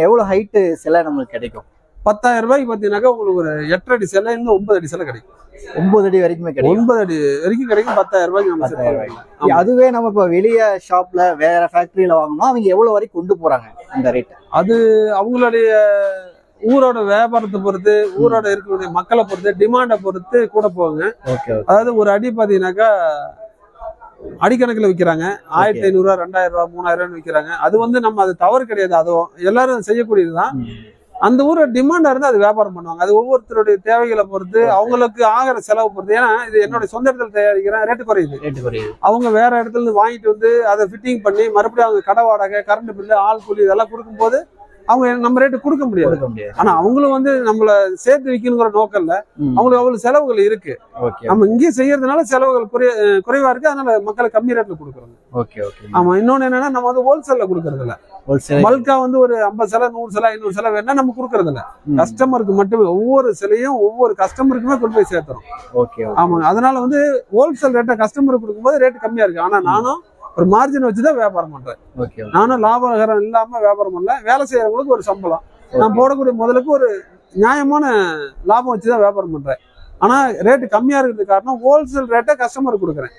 எவ்வளவு ஹைட் சிலை நம்மளுக்கு கிடைக்கும்? பத்தாயிரம் ரூபாய்க்கு பாத்தீங்கன்னாக்கா உங்களுக்கு ஒரு எட்டரை அடி சிலை இருந்து ஒன்பது அடி சிலை கிடைக்கும். ஒன்பது அடி வரைக்குமே கிடைக்கும்? ஒன்பது அடி வரைக்கும் கிடைக்கும் பத்தாயிரம் ரூபாய்க்கு பத்தாயிரம். அதுவே நம்ம இப்போ வெளிய ஷாப்ல வேற ஃபேக்டரியில வாங்கணும் அவங்க எவ்வளவு வரைக்கும் கொண்டு போறாங்க அந்த ரேட் அது அவங்களுடைய ஊரோட வியாபாரத்தை பொறுத்து ஊரோட இருக்கக்கூடிய மக்களை பொறுத்து டிமாண்டை பொறுத்து கூட போவாங்க. அதாவது ஒரு அடி பாத்தீங்கன்னாக்கா அடிக்கணக்கில் விற்கிறாங்க ஆயிரத்தி ஐநூறுரூவா ரெண்டாயிரம் ரூபா மூணாயிரம் ரூபான்னு விற்கிறாங்க அது வந்து நம்ம அது தவறு கிடையாது. அதுவும் எல்லாரும் செய்யக்கூடியதுதான் அந்த ஊரோட டிமாண்டா இருந்து அது வியாபாரம் பண்ணுவாங்க. அது ஒவ்வொருத்தருடைய தேவைகளை பொறுத்து அவங்களுக்கு ஆகிற செலவு பொறுத்து. ஏன்னா இது என்னோட சொந்த இடத்துல தயாரிக்கிறேன் ரேட்டு குறையுது. ரேட்டு குறையுது. அவங்க வேற இடத்துல இருந்து வாங்கிட்டு வந்து அதை ஃபிட்டிங் பண்ணி மறுபடியும் அவங்க கடை வாடகை கரண்ட் பில்லு ஆள் கூலி இதெல்லாம் கொடுக்கும்போது அவங்க நம்ம ரேட்டு கொடுக்க முடியாது. ஆனா அவங்களும் வந்து நம்மள சேர்த்து விற்கணுங்கிற நோக்கம் இல்ல. ம். அவங்களுக்கு அவ்வளவு செலவுகள் இருக்கு. நம்ம இங்கேயே செய்யறதுனால செலவுகள் அஹ் குறைவா இருக்கு. அதனால மக்களுக்கு கம்மி ரேட்ல கொடுக்குறோம் ஓகே ஓகே. ஆமா இன்னொன்னு என்னன்னா நம்ம வந்து ஹோல்சேல்ல கொடுக்கறது இல்ல. பல்கா வந்து ஒரு ஐம்பது சிலை நூறு சிலை ஐநூறு சிலை வேணா நம்ம கொடுக்கறது இல்ல. கஸ்டமருக்கு மட்டுமே ஒவ்வொரு சிலையும் ஒவ்வொரு கஸ்டமருக்குமே கொண்டு போய் சேர்த்துறோம். ஓகே ஆமாங்க அதனால வந்து ஹோல்சேல் ரேட்டை கஸ்டமருக்கு கொடுக்கும்போது ரேட் கம்மியா இருக்கு. ஆனா நானும் ஒரு மார்ஜின் வச்சு தான் வியாபாரம் பண்றேன். நானும் லாபகரம் இல்லாம வியாபாரம் பண்ணல. வேலை செய்யறவங்களுக்கு ஒரு சம்பளம். நான் போடக்கூடிய முதலுக்கு ஒரு நியாயமான லாபம் வச்சு தான் வியாபாரம் பண்றேன். ஆனா ரேட்டு கம்மியா இருக்கிறதுக்கு காரணம் ஹோல்சேல் ரேட்டை கஸ்டமருக்கு கொடுக்குறேன்.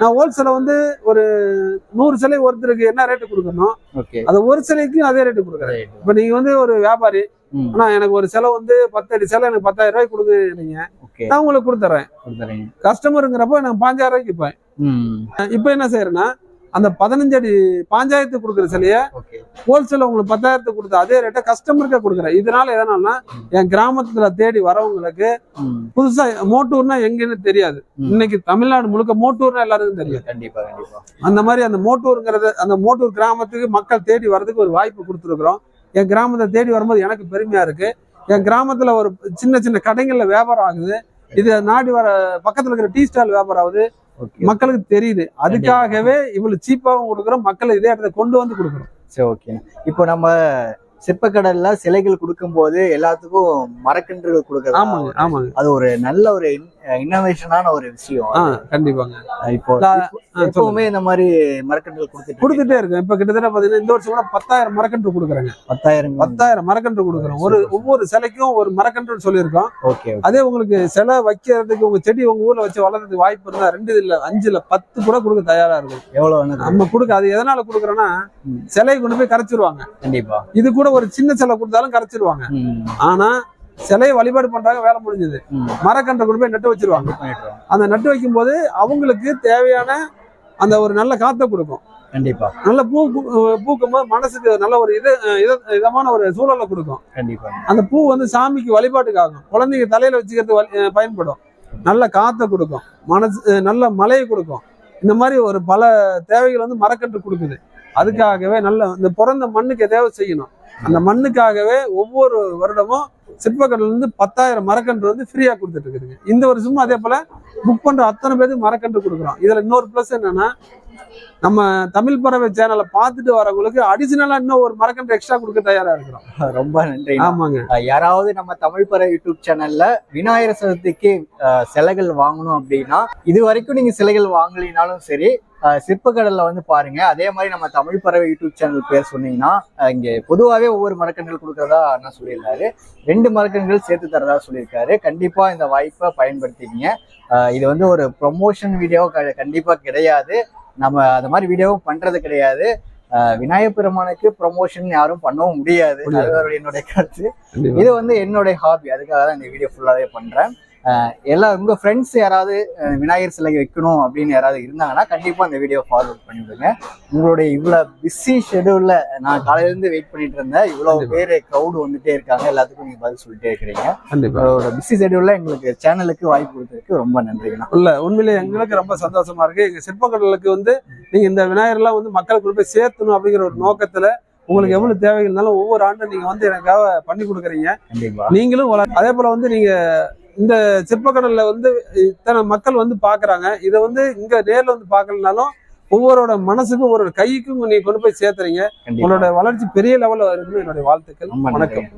நான் ஹோல்சேல வந்து ஒரு நூறு சிலை ஒருத்தருக்கு என்ன ரேட்டு கொடுக்கணும் அது ஒரு சிலைக்கும் அதே ரேட்டு கொடுக்குறேன். இப்போ நீங்க வந்து ஒரு வியாபாரி ஆனா எனக்கு ஒரு செலவு வந்து பத்தடி செலை எனக்கு பத்தாயிரம் ரூபாய்க்கு கொடுக்குறீங்க. நான் உங்களுக்கு கொடுத்துறேன். கஸ்டமருங்கிறப்போ எனக்கு பாஞ்சாயிரம் ரூபாய்க்கு ம். இப்போ என்ன செய்யறேன்னா அந்த பதினஞ்சு அடி பாஞ்சாயிரத்துக்கு கொடுக்குற சிலைய ஹோல்சேல் உங்களுக்கு பத்தாயிரத்துக்கு கொடுத்த அதே ரேட்டை கஸ்டமருக்கே கொடுக்குறேன். இதனால எதனாலனா என் கிராமத்துல தேடி வரவங்களுக்கு புதுசா மோட்டூர்னா எங்கன்னு தெரியாது. இன்னைக்கு தமிழ்நாடு முழுக்க மோட்டூர்னா எல்லாருக்கும் தெரியும். கண்டிப்பா கண்டிப்பா. அந்த மாதிரி அந்த மோட்டூருங்கிறது அந்த மோட்டூர் கிராமத்துக்கு மக்கள் தேடி வர்றதுக்கு ஒரு வாய்ப்பு கொடுத்துருக்குறோம். என் கிராமத்தை தேடி வரும்போது எனக்கு பெருமையா இருக்கு. என் கிராமத்துல ஒரு சின்ன சின்ன கடைகள்ல வியாபாரம் ஆகுது. இது நாடி வர பக்கத்துல இருக்கிற டீ ஸ்டால் வியாபாரம் ஆகுது. மக்களுக்கு தெரியுது. அதுக்காகவே இவ்வளவு சீப்பாவும் கொடுக்குறோம். மக்கள் இதே இடத்துல கொண்டு வந்து கொடுக்குறோம். சரி ஓகே இப்போ நம்ம சிற்பக்கடல்ல சிலைகள் கொடுக்கும்போது எல்லாத்துக்கும் மரக்கன்றுகள் கொடுக்கறது ஆமாங்க ஆமாங்க. அது ஒரு நல்ல ஒரு இன்னோவேஷனான ஒரு விஷயம் கண்டிப்பாங்க. இப்போ. எப்பவுமே இந்த மாதிரி மரக்கன்றுகள் கொடுத்துட்டு கொடுத்துட்டே இருக்கேன் இப்ப கிட்டத்தட்ட பாத்தீங்கன்னா இந்த வருஷம் கூட பத்தாயிரம் மரக்கன்று கொடுக்குறாங்க. பத்தாயிரம். பத்தாயிரம் மரக்கன்று கொடுக்குறோம். ஒரு ஒவ்வொரு சிலைக்கும் ஒரு மரக்கன்று சொல்லியிருக்கோம். ஓகே அதே உங்களுக்கு சிலை வைக்கிறதுக்கு உங்க செடி உங்க ஊர்ல வச்சு வளர்றதுக்கு வாய்ப்பு இருந்தா ரெண்டு இல்ல அஞ்சுல பத்து கூட கொடுக்க தயாரா இருக்கும். எவ்வளவு நம்ம கொடுக்க அது எதனால கொடுக்குறோன்னா ம். சிலையை கொண்டு போய் கரைச்சிருவாங்க. கண்டிப்பா. இது கூட ஒரு சின்ன சிலை கொடுத்தாலும் கரைச்சிருவாங்க. ஆனா சிலையை வழிபாடு பண்றாங்க வேலை முடிஞ்சது. மரக்கன்றை கொண்டு போய் நட்டு வச்சிருவாங்க. அந்த நட்டு வைக்கும் போது அவங்களுக்கு தேவையான அந்த ஒரு நல்ல காத்தை கொடுக்கும். கண்டிப்பா. நல்ல பூ பூக்கும் போது மனசுக்கு நல்ல ஒரு இது இத- இதமான ஒரு சூழலை கொடுக்கும். கண்டிப்பா. அந்த பூ வந்து சாமிக்கு வழிபாட்டுக்கு ஆகும் குழந்தைங்க தலையில வச்சுக்கிறது பயன்படும். நல்ல காத்தை கொடுக்கும். மனசு நல்ல மழையை கொடுக்கும். இந்த மாதிரி ஒரு பல தேவைகள் வந்து மரக்கன்று கொடுக்குது. அதுக்காகவே நல்ல இந்த பிறந்த மண்ணுக்கு எதையாவது செய்யணும். அந்த மண்ணுக்காகவே ஒவ்வொரு வருடமும் சிற்பக்கடல இருந்து பத்தாயிரம் மரக்கன்று வந்து ஃப்ரீயா கொடுத்துட்டு இருக்குதுங்க. இந்த வருஷமும் அதே போல புக் பண்ற அத்தனை பேருக்கு மரக்கன்று கொடுக்குறோம். இதுல இன்னொரு ப்ளஸ் என்னன்னா நம்ம தமிழ் பறவை சேனலை பார்த்துட்டு வரவங்களுக்கு அடிஷனலா இன்னும் ஒரு மரக்கன்று எக்ஸ்ட்ரா கொடுக்க தயாரா இருக்கிறோம். ரொம்ப நன்றி. ஆமாங்க. யாராவது நம்ம தமிழ் பற யூடியூப் சேனல்ல விநாயகர் சதுர்த்திக்கு சிலைகள் வாங்கணும் அப்படின்னா இது வரைக்கும் நீங்க சிலைகள் வாங்கலினாலும் சரி சிற்பக்கடல்ல வந்து பாருங்க. அதே மாதிரி நம்ம தமிழ் பறவை யூடியூப் சேனல் பேர் சொன்னீங்கன்னா இங்க பொதுவாகவே ஒவ்வொரு மரக்கன்றுகள் கொடுக்கறதா அண்ணா சொல்லியிருந்தாரு ரெண்டு மரக்கன்றுகள் சேர்த்து தரதா சொல்லியிருக்காரு. கண்டிப்பா இந்த வாய்ப்பை பயன்படுத்திக்கங்க. இது வந்து ஒரு ப்ரொமோஷன் வீடியோ கண்டிப்பா கிடையாது. நம்ம அந்த மாதிரி வீடியோவும் பண்றது கிடையாது. அஹ், விநாயகப் பெருமானுக்கு ப்ரொமோஷன் யாரும் பண்ணவும் முடியாது. அது என்னுடைய கருத்து. இது வந்து என்னுடைய ஹாபி அதுக்காக தான் இந்த வீடியோ ஃபுல்லாவே பண்றேன். எல்லா உங்க ஃப்ரெண்ட்ஸ் யாராவது விநாயகர் சிலை வைக்கணும் அப்படின்னு யாராவது இருந்தாங்கன்னா கண்டிப்பா இந்த வீடியோ ஃபார்வர்ட் பண்ணிவிடுங்க உங்களுடைய இவ்வளவு பிஸி ஷெடியூல்ல நான் காலையில இருந்து வெயிட் பண்ணிட்டு இருந்தேன். இவ்வளவு பேர் க்ரௌடு வந்துட்டே இருக்காங்க. எல்லாத்துக்கும் நீங்க பதில் சொல்லிட்டே இருக்கிறீங்க. உங்களோட பிஸி ஷெடியூல்ல எங்களுக்கு சேனலுக்கு வாய்ப்பு கொடுத்ததுக்கு ரொம்ப நன்றிங்கண்ணா இல்ல உண்மையிலே எங்களுக்கு ரொம்ப சந்தோஷமா இருக்கு. எங்க சிற்பக்கடலுக்கு வந்து நீங்க இந்த விநாயகர்லாம் வந்து மக்களுக்கு போய் சேர்த்தணும் அப்படிங்கிற ஒரு நோக்கத்துல உங்களுக்கு எவ்வளவு தேவைகள் இருந்தாலும் ஒவ்வொரு ஆண்டும் நீங்க வந்து எனக்காக பண்ணி கொடுக்குறீங்க. நீங்களும் அதே போல வந்து நீங்க இந்த சிற்பக்கடல்ல வந்து இத்தனை மக்கள் வந்து பாக்குறாங்க. இதை வந்து இங்க நேர்ல வந்து பார்க்கலனாலும் ஒவ்வொருவரோட மனசுக்கும் ஒவ்வொரு கைக்கும் நீங்க கொண்டு போய் சேர்த்துறீங்க. உங்களோட வளர்ச்சி பெரிய லெவல்ல இருக்குன்னு என்னுடைய வாழ்த்துக்கள். வணக்கம்.